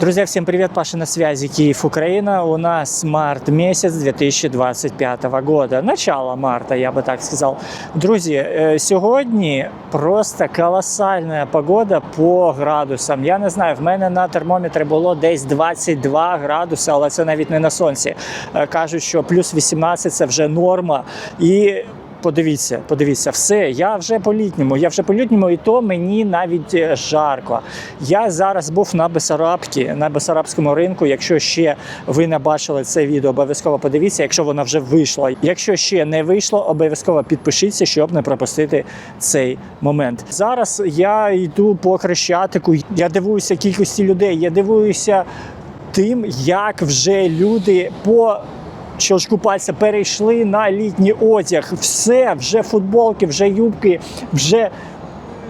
Друзья, всем привет! Паша на связи, Киев, Украина. У нас март месяц 2025 года. Начало марта, я би так сказав. Друзі, е, сьогодні просто колосальна погода по градусам. Я не знаю, в мене на термометрі було десь 22 градуси, але це навіть не на сонці. Е, Кажуть, що плюс 18 це вже норма. І Подивіться, подивіться, все. Я вже по літньому. Я вже по літньому, і то мені навіть е, жарко. Я зараз був на Бесарабці, на Бесарабському ринку. Якщо ще ви не бачили це відео, обов'язково подивіться, якщо воно вже вийшло. Якщо ще не вийшло, обов'язково підпишіться, щоб не пропустити цей момент. Зараз я йду по хрещатику. Я дивуюся кількості людей. Я дивуюся тим, як вже люди по щелчку пальця перейшли на літній одяг. Все, вже футболки, вже юбки, вже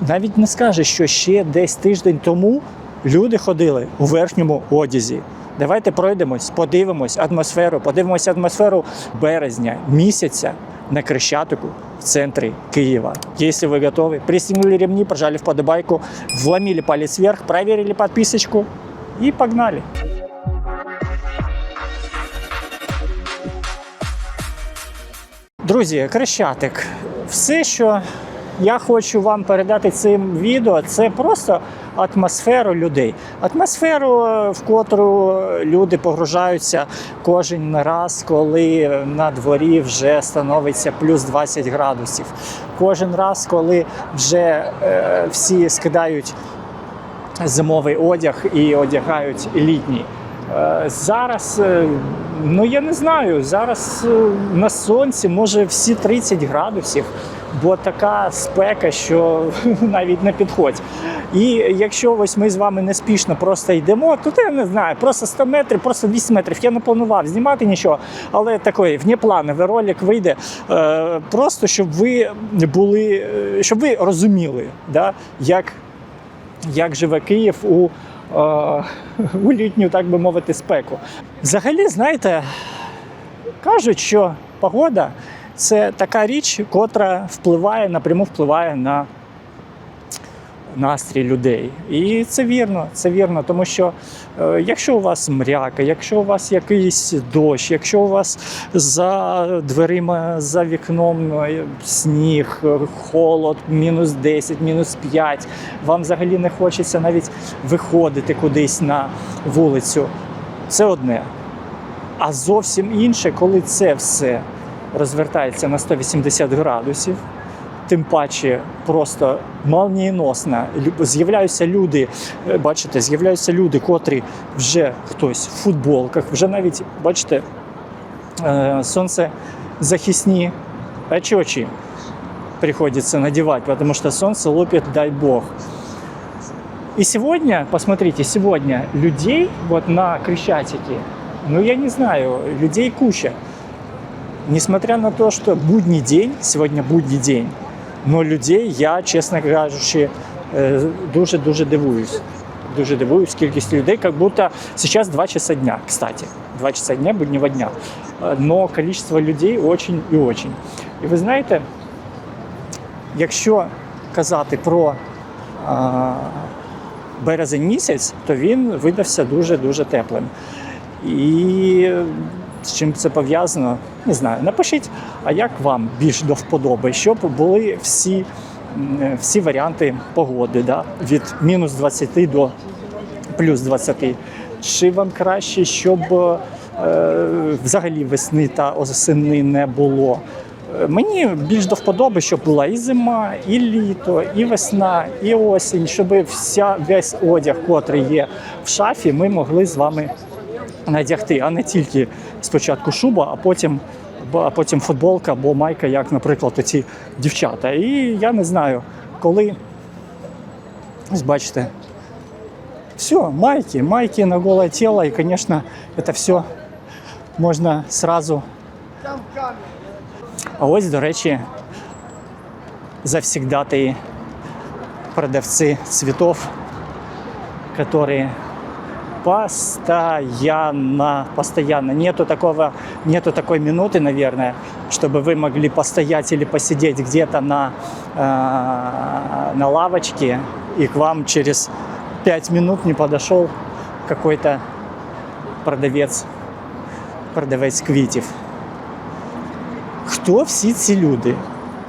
навіть не скаже, що ще десь тиждень тому люди ходили у верхньому одязі. Давайте пройдемось, подивимось атмосферу, подивимося атмосферу березня місяця на Крещатику в центрі Києва. Якщо ви готові, пристегнули ремні, прожали вподобайку, вломили палец вверх, проверили подписочку і погнали. Друзі, Крещатик, все, що я хочу вам передати цим відео, це просто атмосферу людей. Атмосферу, е, в котру люди погружаються кожен раз, коли на дворі вже становиться плюс 20 градусів. Кожен раз, коли вже е, всі скидають зимовий одяг і одягають літній. Е, Зараз, е, ну я не знаю, зараз е, на сонці може всі 30 градусів, бо така спека, що навіть не підходь. І якщо ось ми з вами неспішно просто йдемо, то я не знаю, просто 100 метрів, просто 200 метрів. Я не планував знімати нічого, але такий внеплановий ролик вийде. Просто щоб ви були, щоб ви розуміли, да, як як живе Київ у, у літню, так би мовити, спеку. Взагалі, знаєте, кажуть, що погода це така річ, котра впливає, напряму впливає на настрій людей. І це вірно, це вірно, тому що е, якщо у вас мряка, якщо у вас якийсь дощ, якщо у вас за дверима, за вікном е, сніг, холод, мінус 10, мінус 5, вам взагалі не хочеться навіть виходити кудись на вулицю. Це одне. А зовсім інше, коли це все розвертається на 180 градусів, тим паче просто молнієносно Лю- з'являються люди, е, бачите, з'являються люди, котрі вже хтось в футболках, вже навіть, бачите, е, сонцезахисні очочі приходится надевать, потому что солнце лупит, дай бог. И сегодня, посмотрите, сегодня людей вот на Крещатике, ну я не знаю, людей куча. Несмотря на то, что будний день, сегодня будний день, но людей я, чесно кажучи, е, дуже-дуже дивуюсь. Дуже дивуюсь кількістю людей, як будто сейчас 2 часа дня, кстати. 2 часа дня буднего дня. Е, Но количество людей очень і очень. І ви знаєте, якщо казати про а, березень місяць, то він видався дуже-дуже теплим. І з чим це пов'язано, не знаю. Напишіть, а як вам більш до вподоби, щоб були всі, всі варіанти погоди, да? від мінус 20 до плюс 20. Чи вам краще, щоб е, взагалі весни та осени не було? Е, Мені більш до вподоби, щоб була і зима, і літо, і весна, і осінь, щоб вся весь одяг, котрий є в шафі, ми могли з вами надягти, а не тільки спочатку шуба, а потім, а потім футболка або майка, як, наприклад, оці дівчата. І я не знаю, коли ось бачите, все, майки, майки на голое тело, і, звісно, це все можна сразу. А ось, до речі, завсегдатые продавцы цветов, которые постоянно, постоянно. Нету такого, нету такой минуты, наверное, чтобы вы могли постоять или посидеть где-то на, э, на лавочке, и к вам через пять минут не подошел какой-то продавець, продавець квітів. Хто всі ці люди?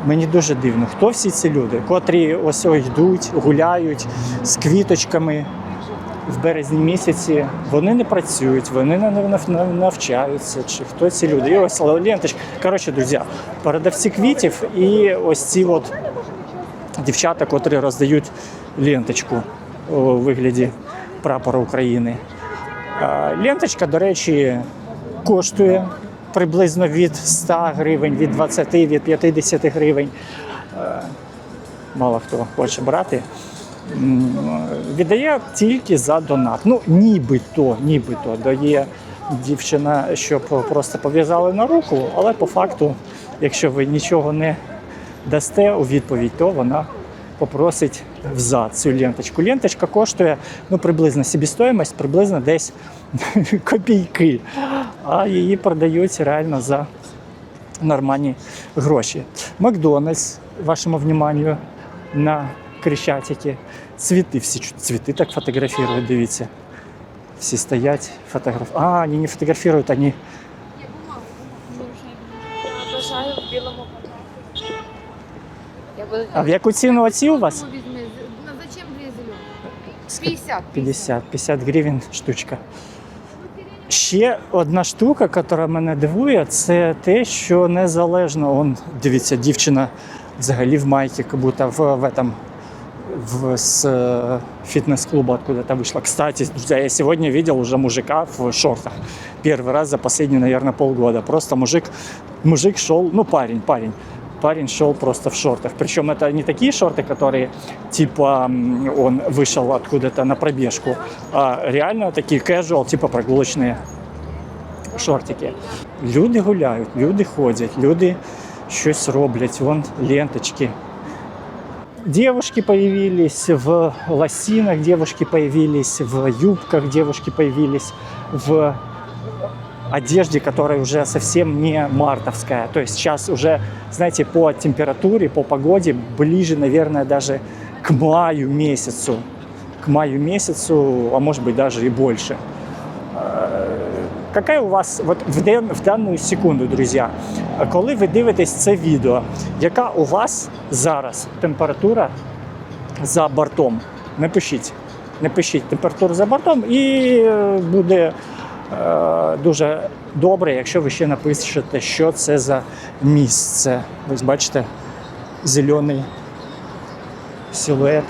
Мені дуже дивно, хто всі ці люди, котрі ось ось йдуть, гуляють з квіточками В березні місяці. Вони не працюють, вони не нав- нав- навчаються. Чи хто ці люди? І ось ленточка. Коротше, друзі, продавці квітів і ось ці от дівчата, котрі роздають ленточку у вигляді прапора України. Ленточка, до речі, коштує приблизно від 100 гривень, від 20, від 50 гривень. Мало хто хоче брати. Віддає тільки за донат. Ну, нібито, нібито дає дівчина, щоб просто пов'язали на руку, але по факту, якщо ви нічого не дасте у відповідь, то вона попросить взад цю ленточку. Ленточка коштує ну, приблизно собівартість, приблизно десь копійки, а її продають реально за нормальні гроші. Макдональдс, вашому вниманию, на Крещатике. Цвіти, всі цвіти так фотографують, дивіться. Всі стоять, фотографують. А, вони не фотографують, вони бажаю в білому пакеті. А в яку ціну оці у вас? Зачем дві зелені? 50. 50, 50 гривень штучка. Ще одна штука, яка мене дивує, це те, що незалежно, он, дивіться, дівчина взагалі в майці, як будто в, в этом, в, с э, фитнес-клуба откуда-то вышла. Кстати, друзья, я сегодня видел уже мужика в шортах. Первый раз за последние, наверное, полгода. Просто мужик, мужик шел, ну парень, парень, парень шел просто в шортах. Причем это не такие шорты, которые типа м, он вышел откуда-то на пробежку, а реально такие casual, типа прогулочные шортики. Люди гуляють, люди ходять, люди щось роблять, вон ленточки. Девушки появились в лосинах, девушки появились в юбках, девушки появились в одежде, которая уже совсем не мартовская. То есть сейчас уже, знаете, по температуре, по погоде ближе, наверное, даже к маю месяцу. К маю месяцу, а может быть даже и больше. Какая у вас вот в, дан- в дану секунду, друзі, коли ви дивитесь це відео, яка у вас зараз температура за бортом? Напишіть. Напишіть температуру за бортом і е, буде е, дуже добре, якщо ви ще напишете, що це за місце. Ось бачите, зелений силует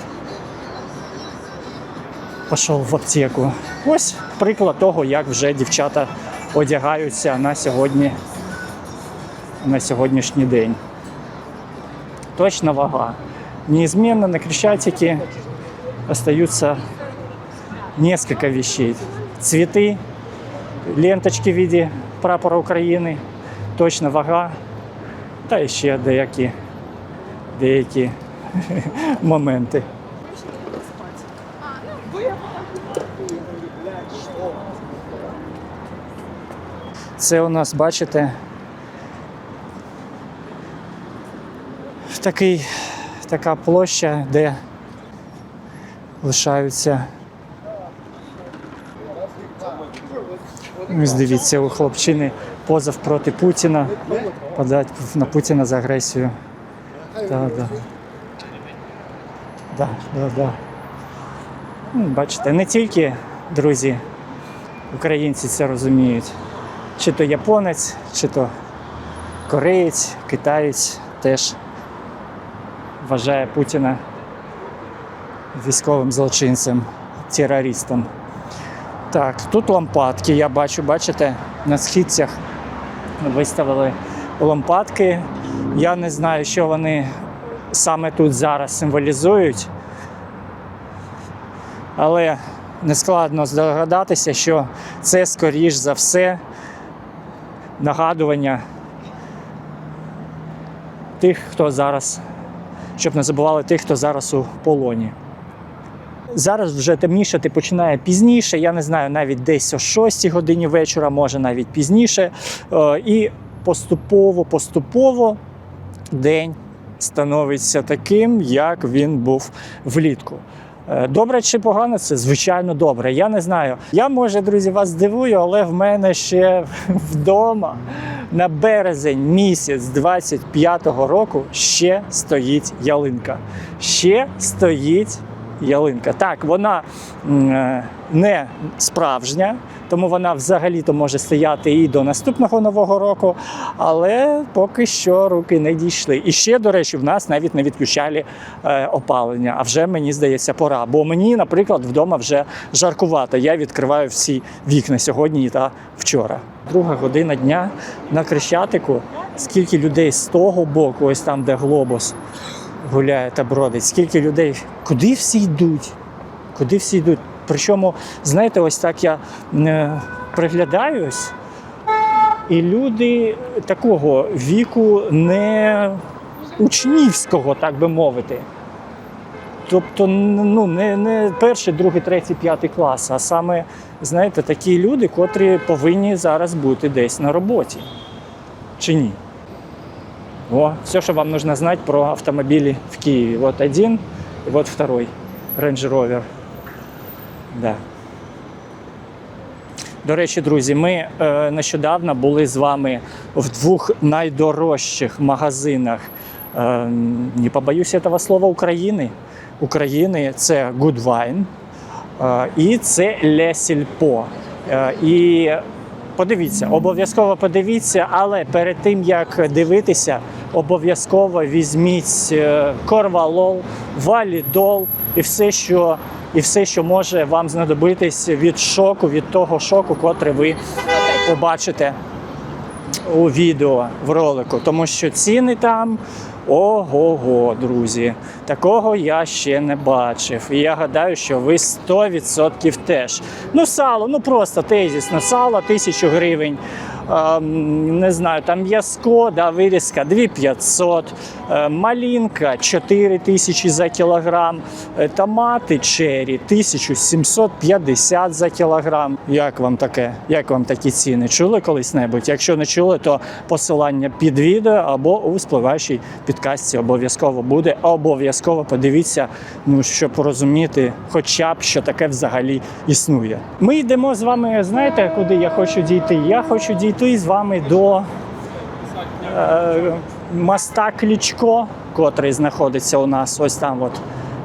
пішов в аптеку. Ось приклад того, як вже дівчата одягаються на сьогодні, на сьогоднішній день. Точна вага. Неизменно на Крещатике остаются несколько вещей. Цветы, ленточки в виде прапора України, точна вага та ще деякі, деякі моменти. Це у нас, бачите, такий, така площа, де лишаються. Ось дивіться, у хлопчини позов проти Путіна. Подать на Путіна за агресію. Так, да. Да, да, да. Ну, Бачите, не тільки друзі, українці це розуміють. Чи то японець, чи то кореєць, китаєць теж вважає Путіна військовим злочинцем, терористом. Так, тут лампадки, я бачу, бачите, на східцях виставили лампадки. Я не знаю, що вони саме тут зараз символізують. Але нескладно здогадатися, що це, скоріш за все, нагадування тих, хто зараз, щоб не забували тих, хто зараз у полоні. Зараз вже темнішати починає пізніше. Я не знаю, навіть десь о 6 годині вечора, може навіть пізніше. Е, І поступово, поступово день становиться таким, як він був влітку. Е, Добре чи погано, це звичайно добре. Я не знаю. Я може, друзі, вас здивую, але в мене ще вдома на березень місяць 25-го року ще стоїть ялинка. Ще стоїть ялинка. Так, вона е, не справжня, тому вона взагалі-то може стояти і до наступного нового року, але поки що руки не дійшли. І ще, до речі, в нас навіть не відключали е, опалення. А вже мені здається, пора. Бо мені, наприклад, вдома вже жаркувато. Я відкриваю всі вікна сьогодні та вчора. Друга година дня на Крещатику. Скільки людей з того боку, ось там, де глобус гуляє та бродить, скільки людей, куди всі йдуть? Куди всі йдуть? Причому, знаєте, ось так я е, приглядаюсь, і люди такого віку не учнівського, так би мовити. Тобто, ну, не, не перший, другий, третій, п'ятий клас, а саме, знаєте, такі люди, котрі повинні зараз бути десь на роботі. Чи ні? О, все, что вам нужно знать про автомобили в Киеве. Вот один, и вот второй. Range Rover. Да. До речі, друзі, ми е, нещодавно були з вами в двох найдорожчих магазинах. Е, не побоюсь цього слова України. України це Good Wine е, і це Le Sільпо. Е, і подивіться, обов'язково подивіться, але перед тим як дивитися, обов'язково візьміть е, корвалол, валідол і все, що. І все, що може вам знадобитись від шоку, від того шоку, котрий ви побачите у відео в ролику, тому що ціни там ого-го, друзі. Такого я ще не бачив. І я гадаю, що ви 100% теж. Ну, сало, ну просто тезісно, сало 1000 гривень. Не знаю, там є да, вирізка 2500, е, малінка 4 тисячі за кілограм, е, томати чері 1750 за кілограм. Як вам таке? Як вам такі ціни? Чули колись-небудь? Якщо не чули, то посилання під відео або у спливаючій підкасті обов'язково буде. Обов'язково подивіться, ну щоб порозуміти, хоча б що таке взагалі існує. Ми йдемо з вами. Знаєте, куди я хочу дійти? Я хочу дійти з вами до е, моста Клічко, котрий знаходиться у нас ось там, от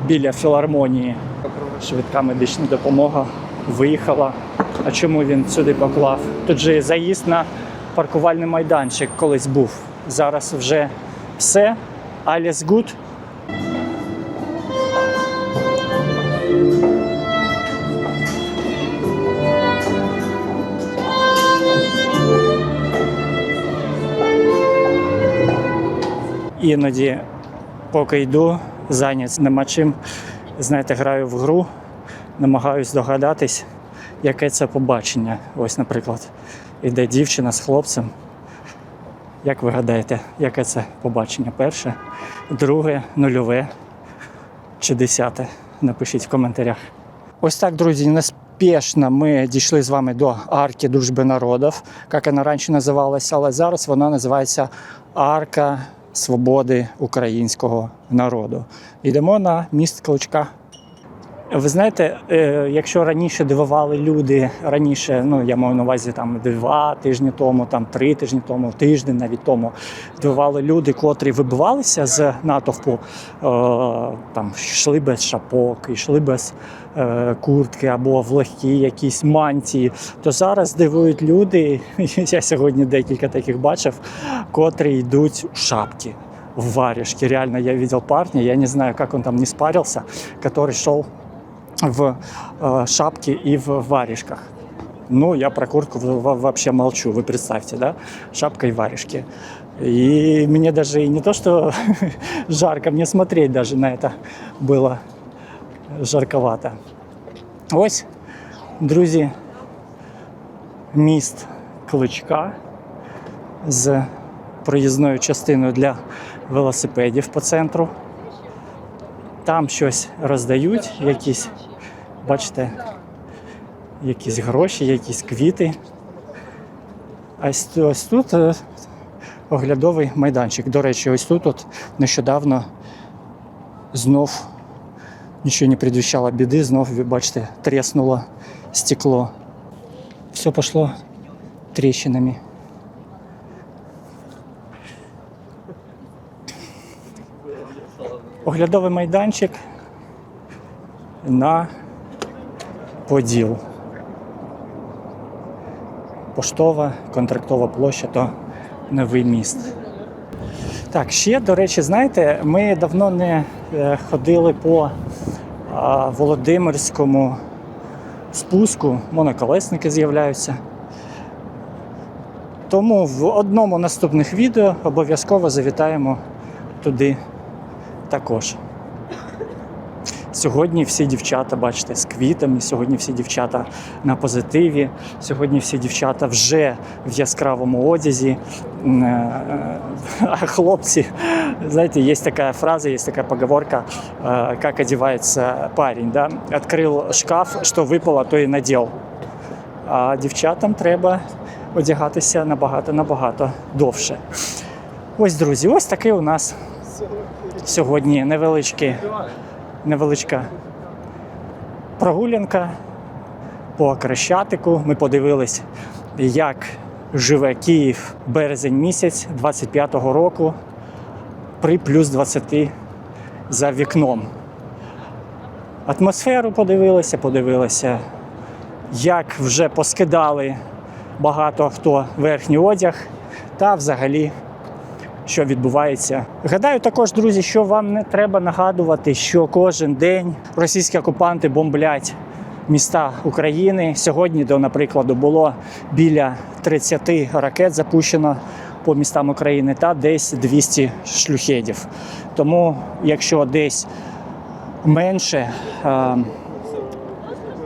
біля філармонії. Швидка медична допомога виїхала. А чому він сюди поклав? Тут же заїзд на паркувальний майданчик колись був. Зараз вже все. Alles good. Іноді, поки йду, зайнят нема чим. Знаєте, граю в гру, намагаюсь догадатись, яке це побачення. Ось, наприклад, іде дівчина з хлопцем. Як ви гадаєте, яке це побачення? Перше, друге, нульове чи десяте? Напишіть в коментарях. Ось так, друзі, неспішно ми дійшли з вами до арки дружби народів, як вона раніше називалася, але зараз вона називається Арка Свободи українського народу. Йдемо на міст Кличка. Ви знаєте, е, якщо раніше дивували люди, раніше, ну я маю на увазі там два тижні тому, там три тижні тому, тиждень навіть тому, дивували люди, котрі вибивалися з натовпу, е, там йшли без шапок, йшли без е, куртки або в легкій якійсь мантії. То зараз дивують люди. Я сьогодні декілька таких бачив, котрі йдуть в шапки. В варежке. Реально, я видел парня, я не знаю, как он там не спарился, который шел в э, шапке и в варежках. Ну, я про куртку в- в- вообще молчу, вы представьте, да? Шапка и варежки. И мне даже и не то, что жарко, мне смотреть даже на это было жарковато. Ось, друзі, міст Кличка з проїзною частиною для велосипедів по центру. Там щось роздають, якісь, бачите, якісь гроші, якісь квіти. А ось, тут е, оглядовий майданчик. До речі, ось тут от нещодавно знов Нічого не предвіщало біди, знов, ви бачите, тріснуло стекло. Все пішло тріщинами. Оглядовий майданчик на Поділ. Поштова, контрактова площа то новий міст. Так, ще, до речі, знаєте, ми давно не е, ходили по Володимирському спуску, моноколесники з'являються. Тому в одному наступних відео обов'язково завітаємо туди також. Сьогодні всі дівчата, бачите, з квітами. Сьогодні всі дівчата на позитиві. Сьогодні всі дівчата вже в яскравому одязі. Е, А хлопці, знаєте, є така фраза, є така поговорка, е, як одягається парень. Да? Відкрив шкаф, що випало, то і надів. А дівчатам треба одягатися набагато-набагато довше. Ось, друзі, ось такий у нас сьогодні невеличкий невеличка прогулянка по Крещатику. Ми подивились, як живе Київ березень місяць 25-го року при плюс 20 за вікном. Атмосферу подивилися, подивилися, як вже поскидали багато хто верхній одяг та взагалі що відбувається. Гадаю, також, друзі, що вам не треба нагадувати, що кожен день російські окупанти бомблять міста України. Сьогодні, до наприклад, було біля 30 ракет запущено по містам України та десь 200 шлюхедів. Тому, якщо десь менше. е,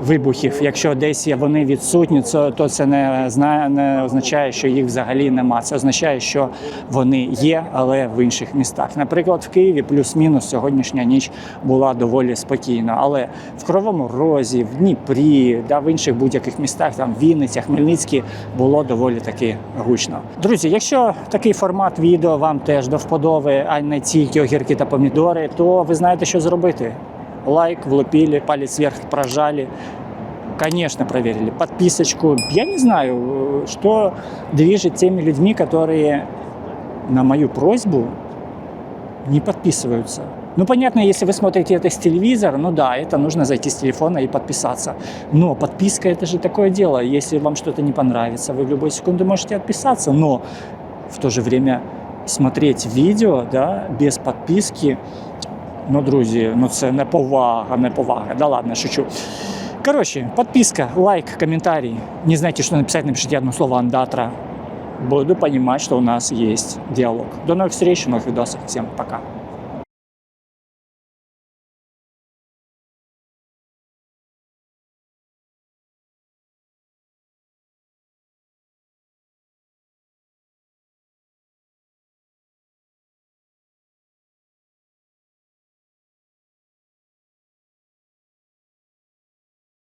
Вибухів, якщо десь вони відсутні, то це не не означає, що їх взагалі нема. Це означає, що вони є, але в інших містах. Наприклад, в Києві плюс-мінус сьогоднішня ніч була доволі спокійна. Але в Кривому Розі, в Дніпрі, да, в інших будь-яких містах, там Вінниця, Хмельницький, було доволі таки гучно. Друзі, якщо такий формат відео вам теж до вподоби, а не тільки огірки та помідори, то ви знаєте, що зробити. Лайк влупили, палец вверх прожали. Конечно, проверили. Подписочку. Я не знаю, э, что движет теми людьми, которые на мою просьбу не подписываются. Ну, понятно, если вы смотрите это с телевизора, ну да, это нужно зайти с телефона и подписаться. Но подписка это же такое дело. Если вам что-то не понравится, вы в любой секунду можете отписаться, но в то же время смотреть видео да, без подписки Ну, друзі, ну це не повага, не повага. Да ладно, шучу. Коротше, підписка, лайк, коментарі. Не знаете, що написати, напишіть одне слово «андатра». Буду понимать, что у нас есть диалог. До новых встреч, новых видосов. Всем пока.